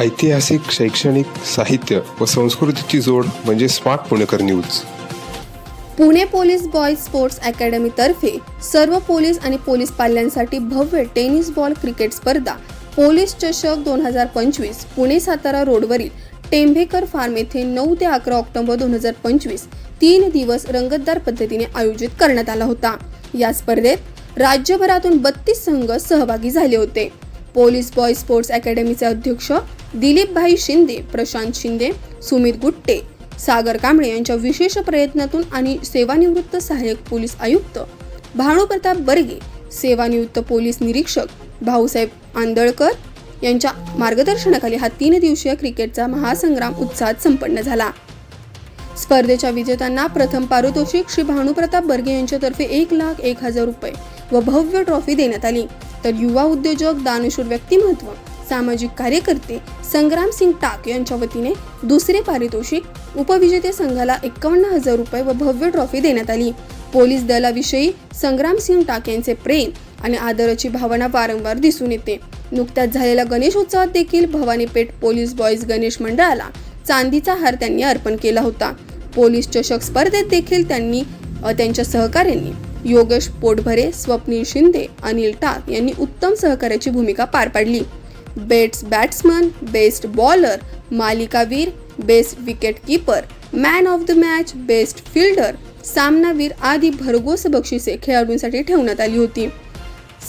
ऐतिहासिक शैक्षणिक साहित्य व संस्कृतीची जोड म्हणजे smart Punekar news. Pune police boys sports अकॅडमीतर्फे सर्व पोलीस आणि पोलीस पाल्यांसाठी भव्य टेनिस बॉल क्रिकेट स्पर्धा पोलीस चषक दोन हजार पंचवीस पुणे सातारा रोडवरील टेंभेकर फार्म येथे नऊ ते अकरा ऑक्टोबर दोन हजार पंचवीस तीन दिवस रंगतदार पद्धतीने आयोजित करण्यात आला होता. या स्पर्धेत राज्यभरातून बत्तीस संघ सहभागी झाले होते. पोलीस बॉय स्पोर्ट्स अकॅडमीचे अध्यक्ष दिलीपभाई शिंदे प्रशांत शिंदे सुमित गुट्टे सागर कांबळे यांच्या विशेष प्रयत्नातून आणि सेवानिवृत्त सहाय्यक पोलीस आयुक्त भानुप्रताप बर्गे सेवानिवृत्त पोलीस निरीक्षक भाऊसाहेब आंदळकर यांच्या मार्गदर्शनाखाली हा तीन दिवसीय क्रिकेटचा महासंग्राम उत्साहात संपन्न झाला. स्पर्धेच्या विजेत्यांना प्रथम पारितोषिक श्री भानुप्रताप बर्गे यांच्यातर्फे एक लाख एक हजार रुपये व भव्य ट्रॉफी देण्यात आली. तर युवा उद्योजक दानशूर व्यक्तिमत्व सामाजिक कार्यकर्ते संग्राम सिंग टाक यांच्या वतीने दुसरे पारितोषिक उपविजेते संघाला एकावन्न हजार रुपये व भव्य ट्रॉफी देण्यात आली. पोलीस दलाविषयी संग्राम सिंग टाक यांचे प्रेम आणि आदराची भावना वारंवार दिसून येते. नुकत्याच झालेल्या गणेशोत्सवात देखील भवानीपेठ पोलीस बॉईज गणेश मंडळाला चांदीचा हार त्यांनी अर्पण केला होता. पोलीस चषक स्पर्धेत देखील त्यांनी त्यांच्या सहकाऱ्यांनी योगेश पोटभरे स्वप्नील शिंदे अनिल टाक यांनी उत्तम सहकार्याची भूमिका पार पाडली. बेट्स बॅट्समन बेस्ट बॉलर मालिकावीर best wicket keeper man of the match best fielder सामनावीर आदी भरघोस बक्षिसे खेळाडूंसाठी ठेवण्यात आली होती.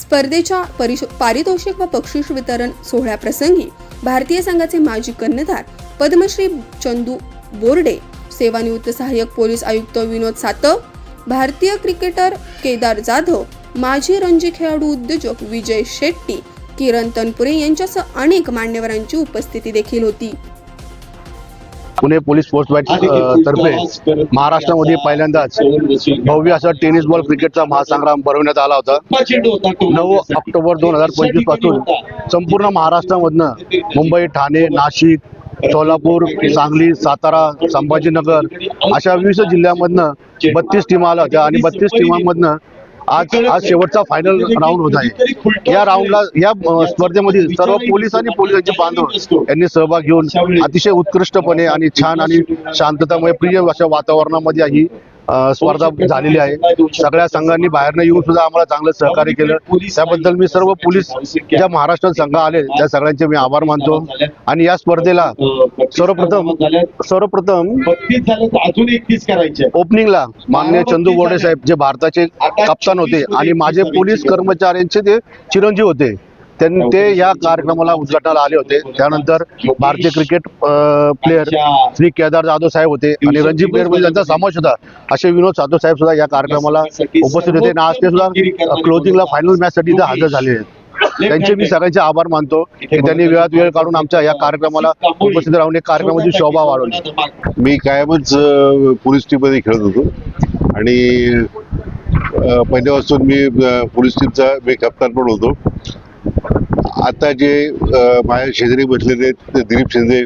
स्पर्धेच्या परिश पारितोषिक व बक्षीस वितरण सोहळ्याप्रसंगी भारतीय संघाचे माजी कर्णधार पद्मश्री चंदू बोर्डे सेवानिवृत्त सहाय्यक पोलीस आयुक्त विनोद सातव भारतीय क्रिकेटर केदार जाधव माजी रणजी खेळाडू उद्योजक विजय शेट्टी किरण तनपुरे यांच्यासह अनेक मान्यवरांची उपस्थिती देखील होती. पुणे पोलीस स्पोर्ट्स बॅट अ, तर्फे महाराष्ट्रामध्ये पहिल्यांदाच भव्य असा टेनिस बॉल क्रिकेटचा महासंग्राम भरवण्यात आला होता. नऊ ऑक्टोबर दोन हजार पंचवीसपासून संपूर्ण महाराष्ट्रामधनं मुंबई ठाणे नाशिक सोलापूर सांगली सातारा संभाजीनगर अशा विविध जिल्ह्यामधनं बत्तीस टीम आल्या होत्या आणि बत्तीस टीमांमधनं आज आज शेवटचा फायनल राऊंड होत आहे. या राऊंडला या स्पर्धेमधील स्पर्धेमध्ये सर्व पोलीस आणि पोलिसांचे बांधव यांनी सहभाग घेऊन अतिशय उत्कृष्टपणे आणि छान आणि शांततामुळे प्रिय अशा वातावरणामध्ये ही स्पर्धा झालेली आहे. सगळ्या संघांनी बाहेरनं येऊन सुद्धा आम्हाला चांगलं सहकार्य केलं. त्याबद्दल मी सर्व पोलीस ज्या महाराष्ट्रात संघ आले त्या सगळ्यांचे मी आभार मानतो. आणि या स्पर्धेला सर्वप्रथम सर्वप्रथम ओपनिंगला माननीय चंदू गोडे साहेब जे भारताचे कप्तान होते आणि माझे पोलीस कर्मचाऱ्यांचे ते चिरंजीव होते त्यांनी ते या कार्यक्रमाला उद्घाटनाला आले होते. त्यानंतर भारतीय क्रिकेट प्लेअर श्री केदार जाधव साहेब होते आणि रणजी प्लेअरमध्ये त्यांचा समावेश होता. असे विनोद साधव साहेब सुद्धा या कार्यक्रमाला उपस्थित होते. आणि आज ते सुद्धा क्लोजिंगला फायनल मॅच साठी इथे हजर झाले. आहेत त्यांचे मी सगळ्यांचे आभार मानतो की त्यांनी वेळात वेळ काढून आमच्या या कार्यक्रमाला उपस्थित राहून एक कार्यक्रमाची शोभा वाढवली. मी कायमच पोलीस टीममध्ये खेळत होतो. आणि पहिल्यापासून मी पोलीस टीमचा मी कप्तान पण होतो. आता जे माझ्या शेजारी बसलेले आहेत दिलीप शिंदे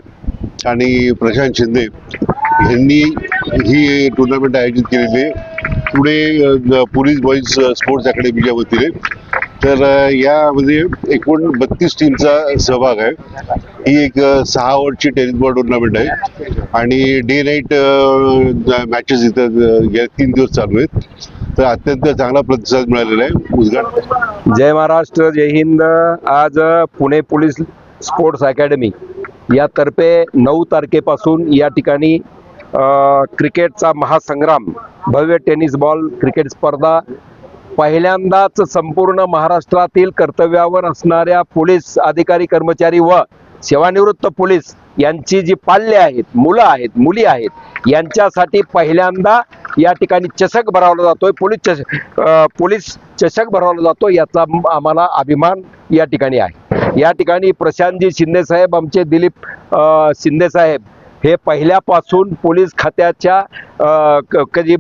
आणि प्रशांत शिंदे यांनी ही टुर्नामेंट आयोजित केलेली आहे. पुणे पोलीस बॉईज स्पोर्ट्स अकॅडमीच्या वतीने तर यामध्ये एकूण बत्तीस टीमचा सहभाग आहे. ही एक सहा ओव्हरची टेनिस बॉल टुर्नामेंट आहे. आणि डे नाईट मॅचेस इथं गेल्या तीन दिवस चालू आहेत. तर अत्यंत चांगला प्रतिसाद मिळालेला आहे. उद्घाटन जय महाराष्ट्र जय हिंद. आज पुणे पोलीस स्पोर्ट्स अकॅडमी यातर्फे नऊ तारखेपासून या ठिकाणी क्रिकेटचा महासंग्राम भव्य टेनिस बॉल क्रिकेट स्पर्धा पहिल्यांदाच संपूर्ण महाराष्ट्रातील कर्तव्यावर असणाऱ्या पोलीस अधिकारी कर्मचारी व सेवानिवृत्त पोलीस यांची जी पाल्य आहेत मुलं आहेत मुली आहेत यांच्यासाठी पहिल्यांदा या ठिकाणी चषक भरवला जातोय. पोलीस चषक पोलीस चषक भरवला जातो याचा आम्हाला अभिमान या ठिकाणी आहे. या ठिकाणी प्रशांतजी शिंदे साहेब आमचे दिलीप शिंदे साहेब हे पहिल्यापासून पोलीस खात्याच्या कधी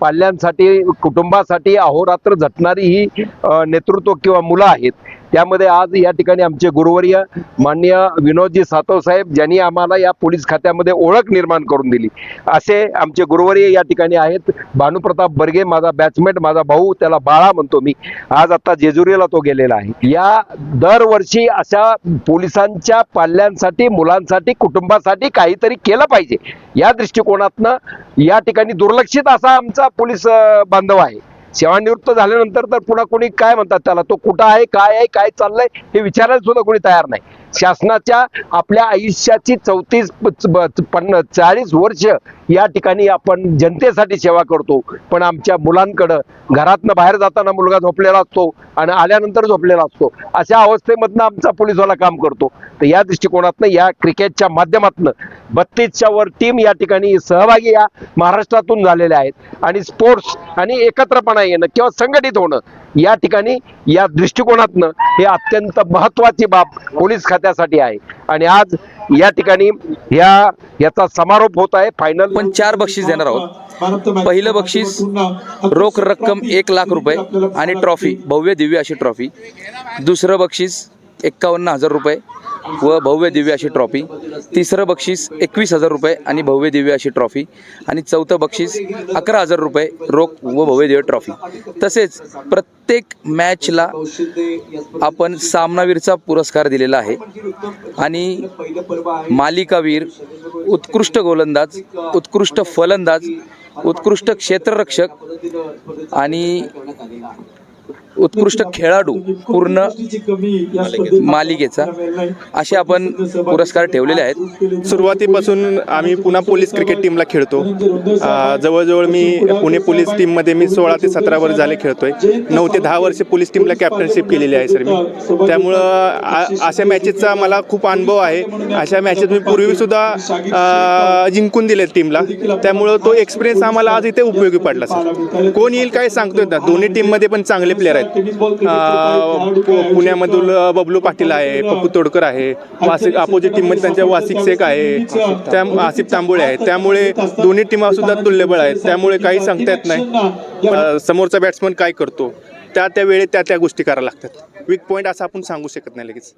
पाल्यांसाठी कुटुंबासाठी अहोरात्र झटणारी ही नेतृत्व किंवा मुलं आहेत. त्यामध्ये आज या ठिकाणी आमचे गुरुवर्य माननीय विनोदजी सातव साहेब ज्यांनी आम्हाला या पोलीस खात्यामध्ये ओळख निर्माण करून दिली. असे आमचे गुरुवर्य या ठिकाणी आहेत. भानुप्रताप बर्गे माझा बॅचमेट माझा भाऊ त्याला बाळा म्हणतो मी. आज आता जेजुरीला तो गेलेला आहे. या दरवर्षी अशा पोलिसांच्या पाल्यांसाठी मुलांसाठी कुटुंबासाठी काहीतरी केलं पाहिजे. या दृष्टिकोनातनं या ठिकाणी दुर्लक्षित असा आमचा पोलीस बांधव आहे. सेवानिवृत्त झाल्यानंतर तर पुन्हा कोणी काय म्हणतात त्याला? तो कुठं आहे काय आहे काय चाललंय हे विचारायला सुद्धा कोणी तयार नाही. शासनाच्या आपल्या आयुष्याची चौतीस पन्नास चाळीस वर्ष या ठिकाणी आपण जनतेसाठी सेवा करतो. पण आमच्या मुलांकडं घरातनं बाहेर जाताना मुलगा झोपलेला असतो आणि आल्यानंतर झोपलेला असतो. अशा अवस्थेमधनं आमचा पोलिसवाला काम करतो. तर या दृष्टिकोनातनं या क्रिकेटच्या माध्यमातनं बत्तीसच्या वर टीम या ठिकाणी सहभागी या महाराष्ट्रातून झालेल्या आहेत. आणि स्पोर्ट्स आणि एकत्रपणा येणं किंवा संघटित होणं या ठिकाणी या दृष्टिकोनातनं हे अत्यंत महत्वाची बाब पोलीस त्यासाठी आहे. आणि आज या ठिकाणी या याचा समारोप होत आहे. फायनल पण चार बक्षीस देणार आहोत. पहिलं बक्षीस रोख रक्कम एक लाख रुपये आणि ट्रॉफी भव्य दिव्य अशी ट्रॉफी. दुसरं बक्षीस एक्कावन्न हजार रुपये. व भव्य दिव्य अशी ट्रॉफी. तिसरं बक्षीस एकवीस हजार रुपये आणि भव्य दिव्य अशी ट्रॉफी. आणि चौथं बक्षीस अकरा हजार रुपये रोख व भव्य दिव्य ट्रॉफी. तसेच प्रत्येक मॅचला आपण सामनावीरचा पुरस्कार दिलेला आहे. आणि मालिकावीर उत्कृष्ट गोलंदाज उत्कृष्ट फलंदाज उत्कृष्ट क्षेत्ररक्षक आणि उत्कृष्ट खेळाडू पूर्ण मालिकेचा. असे आपण पुरस्कार ठेवलेले आहेत. सुरुवातीपासून आम्ही पुन्हा पोलीस क्रिकेट टीमला खेळतो. जवळजवळ मी पुणे पोलीस टीममध्ये मी सोळा ते सतरा वर्ष झाले खेळतोय. नऊ ते दहा वर्ष पोलीस टीमला कॅप्टनशिप केलेली आहे सर मी. त्यामुळं आ- अशा मॅचेसचा मला खूप अनुभव आहे. अशा मॅचेस मी पूर्वीसुद्धा जिंकून दिले टीमला. त्यामुळं तो एक्सपिरियन्स आम्हाला आज इथे उपयोगी पडला सर. कोण येईल काय सांगतोय ना? दोन्ही टीममध्ये पण चांगले प्लेअर आहेत. पुण्यामधून बबलू पाटील आहे पप्पू तोडकर आहे वासिक अपोजिट टीममध्ये त्यांच्या वासिक शेख आहे. त्या आसिफ तांबोळे आहे त्यामुळे दोन्ही टीमा सुद्धा तुल्यबळ आहेत. त्यामुळे काही सांगता येत नाही. समोरचा बॅट्समन काय करतो? त्या त्या वेळेत त्या त्या गोष्टी करायला लागतात. वीक पॉईंट असं आपण सांगू शकत नाही लगेच.